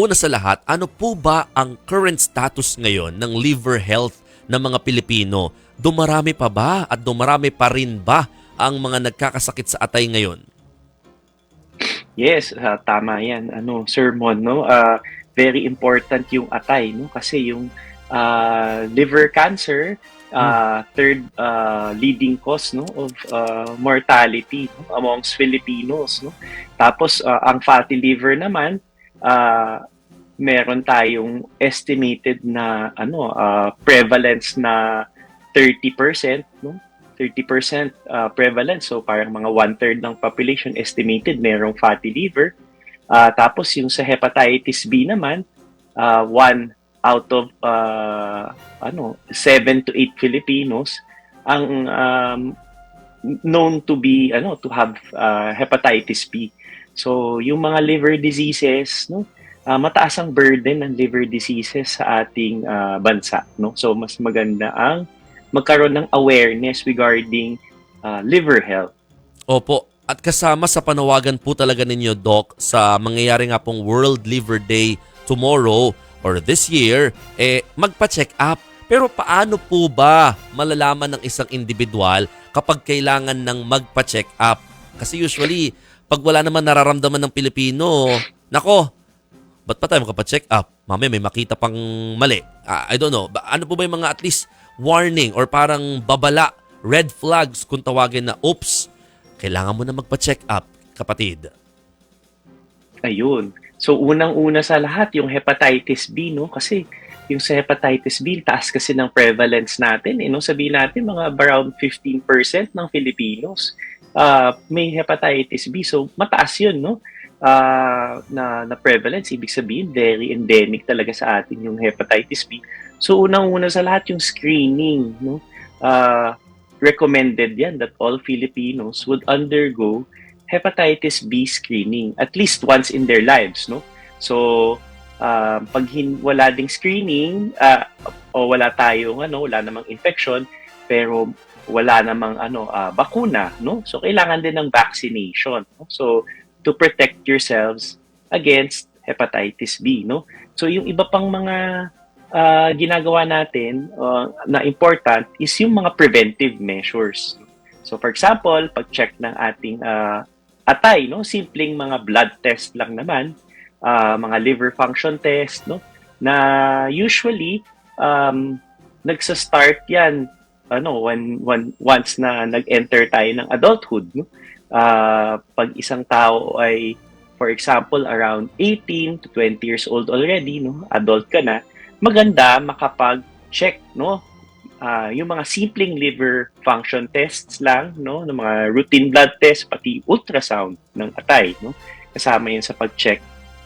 una sa lahat, ano po ba ang current status ngayon ng liver health ng mga Pilipino? Dumarami pa ba at dumarami pa rin ba ang mga nagkakasakit sa atay ngayon? Yes, ah, tama 'yan. Ano, sermon, no? Ah, very important yung atay, no? Kasi yung ah, liver cancer, ah, third ah, leading cause, no, of ah, mortality no, amongst Filipinos, no? Tapos ah, ang fatty liver naman, ah, meron tayong estimated na ano, ah, prevalence na 30%, no? 30% uh, prevalence. So parang mga one-third ng population estimated merong fatty liver. Uh, tapos yung sa hepatitis B naman, uh, one out of uh, ano, 7 to 8 Filipinos ang um, known to be ano to have uh, hepatitis B. So yung mga liver diseases, no, uh, mataas ang burden ng liver diseases sa ating uh, bansa, no. So mas maganda ang magkaroon ng awareness regarding uh, liver health. Opo. At kasama sa panawagan po talaga ninyo, Doc, sa mangyayari nga pong World Liver Day tomorrow or this year, eh, magpa-check up. Pero paano po ba malalaman ng isang individual kapag kailangan ng magpa-check up? Kasi usually, pag wala naman nararamdaman ng Pilipino, nako, ba't pa tayo magpa-check up? Mamaya may makita pang mali. Ah, I don't know. Ano po ba yung mga at least warning or parang babala, red flags kung tawagin na, oops, kailangan mo na magpa-check up, kapatid. Ayun. So unang-una sa lahat yung hepatitis B no kasi yung sa hepatitis B taas kasi ng prevalence natin eh no sabihin natin mga around 15% ng Filipinos uh, may hepatitis B so mataas yun no uh, na na prevalence ibig sabihin very endemic talaga sa atin yung hepatitis B so unang-una sa lahat yung screening no uh, recommended yan that all Filipinos would undergo hepatitis B screening at least once in their lives, no? So, uh, pag hin- wala ding screening uh, o wala tayong ano, wala namang infection, pero wala namang ano uh, bakuna, no? So kailangan din ng vaccination. No? So to protect yourselves against hepatitis B, no? So yung iba pang mga uh, ginagawa natin uh, na important is yung mga preventive measures. So for example, pag-check ng ating uh, atay, no? Simpleng mga blood test lang naman, uh, mga liver function test, no? Na usually um, nagsa-start 'yan ano when, when once na nag-enter tayo ng adulthood, no? Uh, pag isang tao ay for example around 18 to 20 years old already, no? Adult ka na, maganda makapag-check, no? uh, yung mga simpleng liver function tests lang, no, ng mga routine blood test, pati ultrasound ng atay, no, kasama yun sa pag-check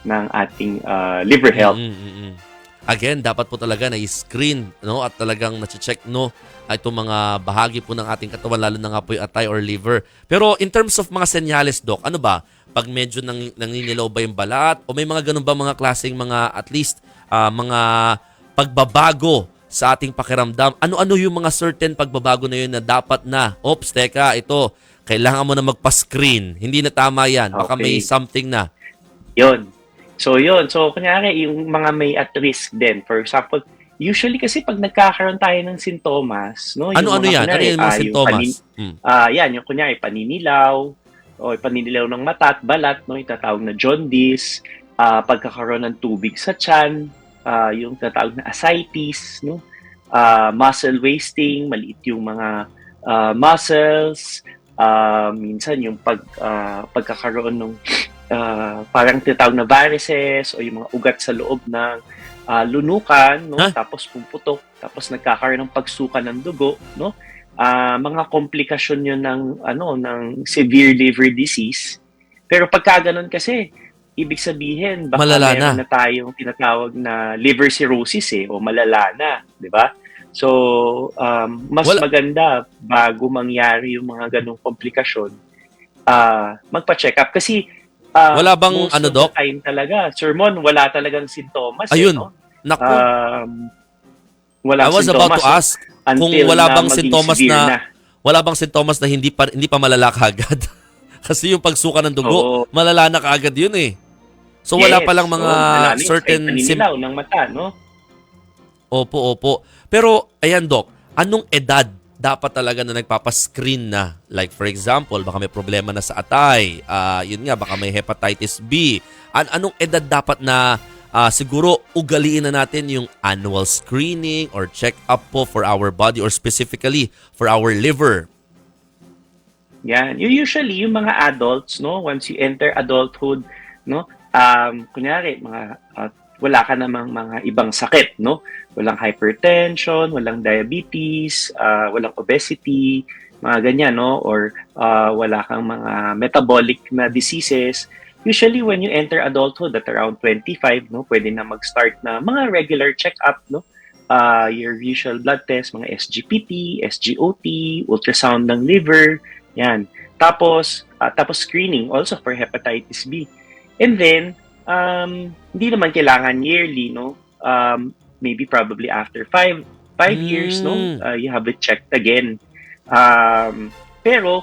ng ating uh, liver health. Mm-mm-mm. Again, dapat po talaga na i-screen no at talagang na-check no itong mga bahagi po ng ating katawan lalo na nga po yung atay or liver. Pero in terms of mga senyales, doc, ano ba? Pag medyo nang, nangingilaw ba yung balat o may mga ganun ba mga klaseng mga at least uh, mga pagbabago sa ating pakiramdam. Ano-ano yung mga certain pagbabago na yun na dapat na, ops, teka, ito, kailangan mo na magpa-screen. Hindi na tama yan. Baka Okay. may something na. Yon. So, yon. So, kunyari, yung mga may at risk din. For example, usually kasi pag nagkakaroon tayo ng sintomas, no? Ano-ano mga yan? Ano kunyari, yung mga ah, sintomas? panin- Hmm. Ah, yan, yung kunyari, paninilaw, o paninilaw ng mata at balat, no? Itatawag na jaundice, ah, pagkakaroon ng tubig sa tiyan, ah, yung tatawag na ascites, no? Ah, muscle wasting, maliit yung mga ah, muscles, ah, minsan yung pag ah, pagkakaroon ng ah, parang tinatawag na varices o yung mga ugat sa loob ng ah, lunukan, no? Huh? Tapos pumuputok, tapos nagkakaroon ng pagsuka ng dugo, no? Ah, mga komplikasyon yun ng ano ng severe liver disease. Pero pagka ganun kasi, ibig sabihin baka Malala meron na. na tayong tinatawag na liver cirrhosis eh o malala na, 'di ba? So, um, mas Wala- maganda bago mangyari yung mga ganong komplikasyon, ah magpa-check up kasi ah, Wala bang most ano, Doc? time talaga, sermon, wala talagang sintomas. Ayun. Eh, no? Naku, Um, wala I was about to ask kung wala na bang sintomas severe na, wala bang sintomas na hindi pa hindi pa malala kaagad. Kasi yung pagsuka ng dugo, Oo. malala na kaagad yun eh. So wala Yes, mga wala na yun. certain Kahit sim- paninilaw ng mata, no? Opo, opo. Pero, ayan, Doc, anong edad dapat talaga na nagpapascreen na? Like, for example, baka may problema na sa atay. Ah, yun nga, baka may hepatitis B. An anong edad dapat na ah, siguro ugaliin na natin yung annual screening or check-up po for our body or specifically for our liver? Yan. You usually yung mga adults, no, once you enter adulthood, no, um kunyari mga uh, wala ka namang mga ibang sakit, no? Walang hypertension, walang diabetes, uh, walang obesity, mga ganyan, no? Or uh, wala kang mga metabolic na diseases. Usually when you enter adulthood at around 25, no, pwede na mag-start na mga regular check-up, no? Uh, your usual blood test, mga SGPT, SGOT, ultrasound ng liver, yan. Tapos, ah, tapos screening also for hepatitis B. And then, um, hindi naman kailangan yearly, no? Um, maybe probably after five, five years, no? Mm. Uh, you have it checked again. Um, pero,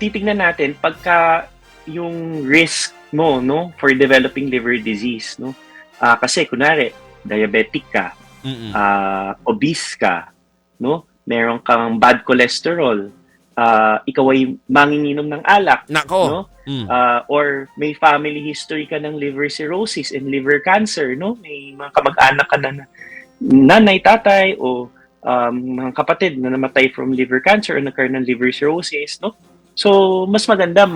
titignan natin pagka yung risk mo, no? For developing liver disease, no? Ah, kasi, kunwari, diabetic ka, Mm-mm. ah, obese ka, no? Meron kang bad cholesterol, ah, ikaw ay manginginom ng alak, Nako. no? Mm. Ah, or may family history ka ng liver cirrhosis and liver cancer, no? May mga kamag-anak ka na, na nanay, tatay, o um, mga kapatid na namatay from liver cancer o nagkaroon ng liver cirrhosis, no? So, mas maganda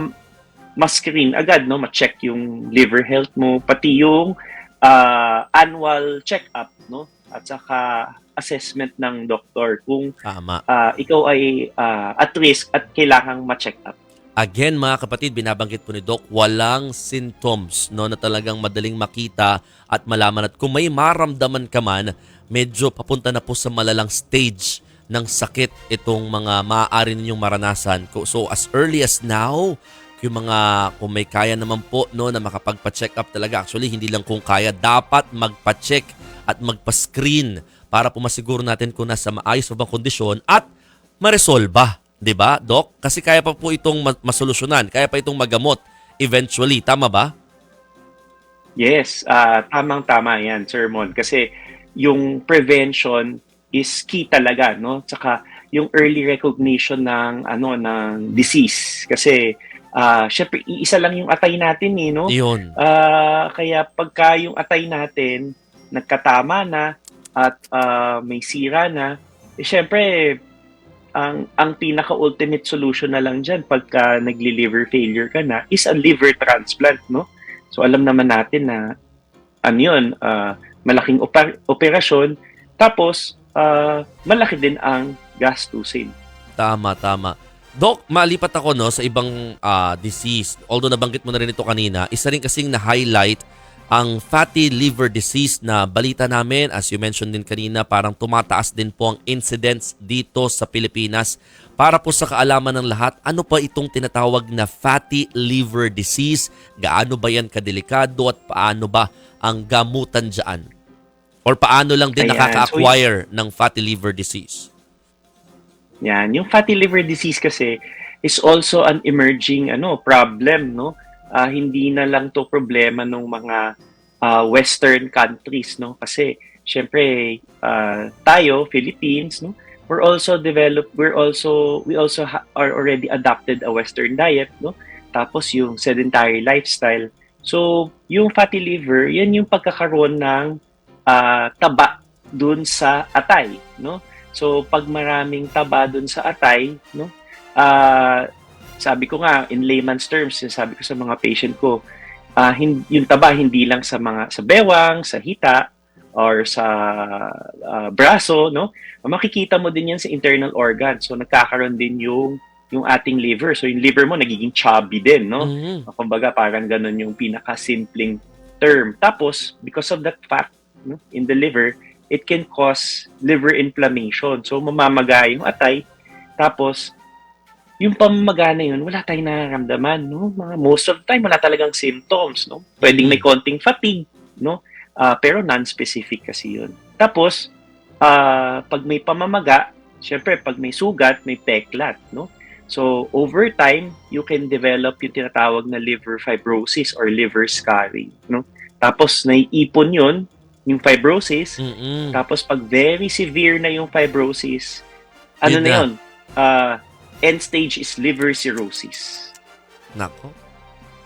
ma-screen agad, no? Ma-check yung liver health mo, pati yung ah, annual check-up, no? At saka assessment ng doktor kung Tama. ah, ikaw ay ah, at risk at kailangang ma-check up. Again, mga kapatid, binabanggit po ni Doc, walang symptoms no, na talagang madaling makita at malaman. At kung may maramdaman ka man, medyo papunta na po sa malalang stage ng sakit itong mga maaari ninyong maranasan. So as early as now, yung mga kung may kaya naman po no na makapagpa-check up talaga. Actually, hindi lang kung kaya, dapat magpa-check at magpa-screen para po masiguro natin kung nasa maayos pa bang kondisyon at maresolba. 'Di ba, Doc? Kasi kaya pa po itong ma- masolusyonan, kaya pa itong magamot eventually, tama ba? Yes, ah, tamang-tama yan, Sir Mon. Kasi yung prevention is key talaga, no? Tsaka yung early recognition ng ano ng disease kasi ah syempre iisa lang yung atay natin eh, no? Iyon. Ah, kaya pagka yung atay natin nagkatama na at ah, may sira na, eh, syempre ang ang pinaka ultimate solution na lang diyan pagka nagli-liver failure ka na is a liver transplant, no? So alam naman natin na ano 'yun, ah, malaking oper- operasyon tapos ah, malaki din ang gastusin. Tama, tama. Doc, malipat ako no sa ibang ah, disease. Although nabanggit mo na rin ito kanina, isa rin kasing na-highlight ang fatty liver disease na balita namin, as you mentioned din kanina, parang tumataas din po ang incidence dito sa Pilipinas. Para po sa kaalaman ng lahat, ano pa itong tinatawag na fatty liver disease? Gaano ba yan kadelikado at paano ba ang gamutan dyan? Or paano lang din nakaka-acquire ng fatty liver disease? Yan, yung fatty liver disease kasi is also an emerging ano problem, no? Ah, hindi na lang to problema ng mga ah, western countries, no? Kasi syempre ah, tayo Philippines, no? We're also develop we're also we also ha- are already adopted a western diet, no? Tapos yung sedentary lifestyle. So, yung fatty liver, yan yung pagkakaroon ng ah, taba dun sa atay, no? So, pag maraming taba dun sa atay, no? Ah, sabi ko nga in layman's terms, sabi ko sa mga patient ko, ah hin- yung taba hindi lang sa mga sa bewang, sa hita or sa ah, braso, no? Makikita mo din yan sa internal organ. So nagkakaroon din yung yung ating liver. So yung liver mo nagiging chubby din, no? Mhm. Kumbaga parang ganun yung pinaka-simpleng term. Tapos, because of that fat no, in the liver, it can cause liver inflammation. So, mamamaga yung atay. Tapos, yung pamamaga na yun, wala tayong nararamdaman. No? Mga, most of the time, wala talagang symptoms. No? Pwedeng may konting fatigue. No? Ah, pero non-specific kasi yun. Tapos, ah, pag may pamamaga, syempre, pag may sugat, may peklat. No? So, over time, you can develop yung tinatawag na liver fibrosis or liver scarring. No? Tapos, naiipon yun, yung fibrosis. Mm-mm. Tapos, pag very severe na yung fibrosis, ano na na. yun? Uh, end stage is liver cirrhosis. Nako.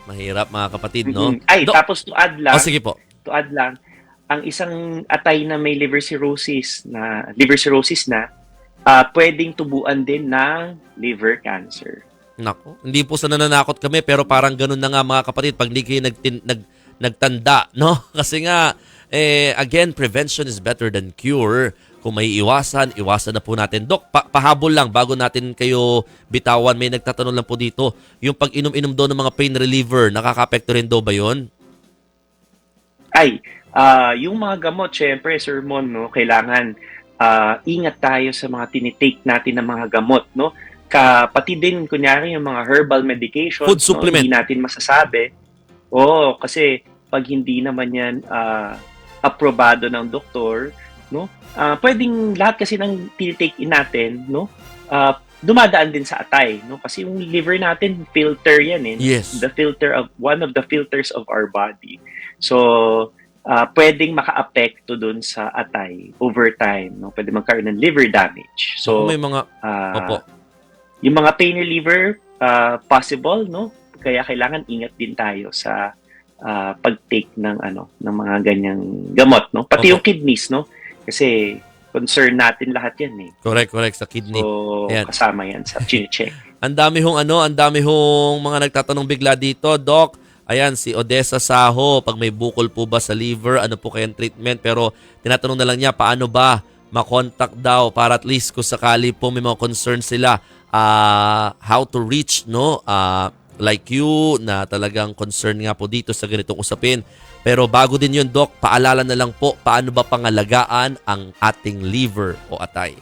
Mahirap mga kapatid, no? Mm-mm. Ay, Do- tapos to add lang, Oh, sige po. to add lang, ang isang atay na may liver cirrhosis na liver cirrhosis na ah, pwedeng tubuan din ng liver cancer. Nako, hindi po sa nananakot kami pero parang ganun na nga mga kapatid pag hindi kayo nagtin, nag, nagtanda, no? Kasi nga, eh, again, prevention is better than cure. Kung may iwasan, iwasan na po natin. Dok, pa- pahabol lang bago natin kayo bitawan. May nagtatanong lang po dito. Yung pag inom-inom daw ng mga pain reliever, nakaka-apekto rin daw ba yun? Ay, ah, yung mga gamot, syempre, Sir Mon, no, kailangan ah, ingat tayo sa mga tinitake natin ng mga gamot, no? Kapati din, kunyari, yung mga herbal medication, Food no, supplement. hindi natin masasabi. Oo, kasi pag hindi naman yan ah, aprobado ng doktor, no? Ah, pwedeng lahat kasi ng tinitake in natin, no? ah, dumadaan din sa atay, no? Kasi yung liver natin, filter yan, eh Yes. the filter of one of the filters of our body. So, uh, pwedeng maka-apekto dun sa atay over time, no? Pwede magkaroon ng liver damage. So, So, may mga, uh, opo. yung mga pain reliever, uh, possible, no? Kaya kailangan ingat din tayo sa uh, pag-take ng ano, ng mga ganyang gamot, no? Pati Opo. yung kidneys, no? Kasi concern natin lahat yan eh. Correct, correct, sa kidney. So, Ayan. kasama yan sa chine-check. Ang dami hong ano, ang dami hong mga nagtatanong bigla dito, Doc. Ayan, si Odessa Saho, pag may bukol po ba sa liver, ano po kayang treatment? Pero tinatanong na lang niya, paano ba makontak daw para at least kung sakali po may mga concern sila, ah, how to reach, no? Ah, like you, na talagang concern nga po dito sa ganitong usapin. Pero bago din yun, Doc, paalala na lang po, paano ba pangalagaan ang ating liver o atay?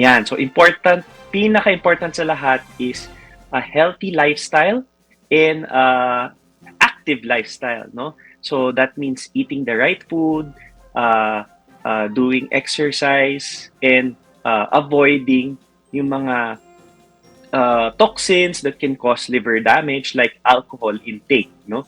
Yan. So, important, pinaka-important sa lahat is a healthy lifestyle and uh, active lifestyle, no? So, that means eating the right food, uh, uh, doing exercise, and uh, avoiding yung mga uh, toxins that can cause liver damage like alcohol intake, no?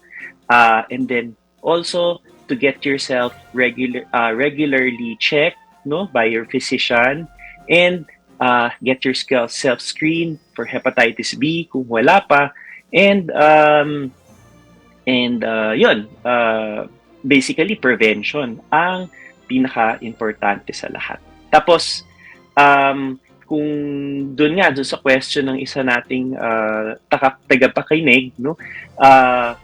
Uh, and then also to get yourself regular uh, regularly checked, no, by your physician and uh, get your self screen for hepatitis B kung wala pa and um, and uh, yun uh, basically prevention ang pinaka importante sa lahat. Tapos um, kung doon nga doon sa question ng isa nating uh, tagapakinig no uh,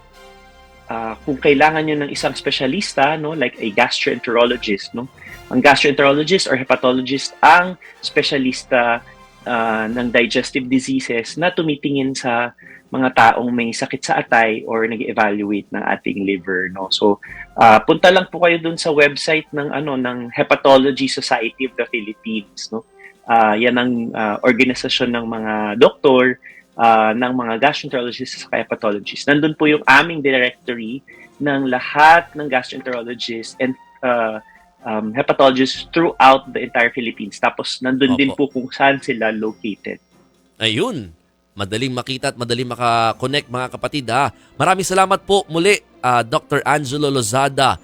uh, kung kailangan nyo ng isang specialista no like a gastroenterologist no? Ang gastroenterologist or hepatologist ang specialista ah, ng digestive diseases na tumitingin sa mga taong may sakit sa atay or nag-evaluate ng ating liver no? So ah, punta lang po kayo dun sa website ng ano ng Hepatology Society of the Philippines no? Ah, yan ang ah, organisasyon ng mga doktor ah, ng mga gastroenterologists at hepatologists nandun po yung aming directory ng lahat ng gastroenterologists and uh, um, hepatologists throughout the entire Philippines. Tapos nandun Opo. din po kung saan sila located. Ayun. Madaling makita at madaling makakonect mga kapatid ha. Maraming salamat po muli ah, Dr. Angelo Lozada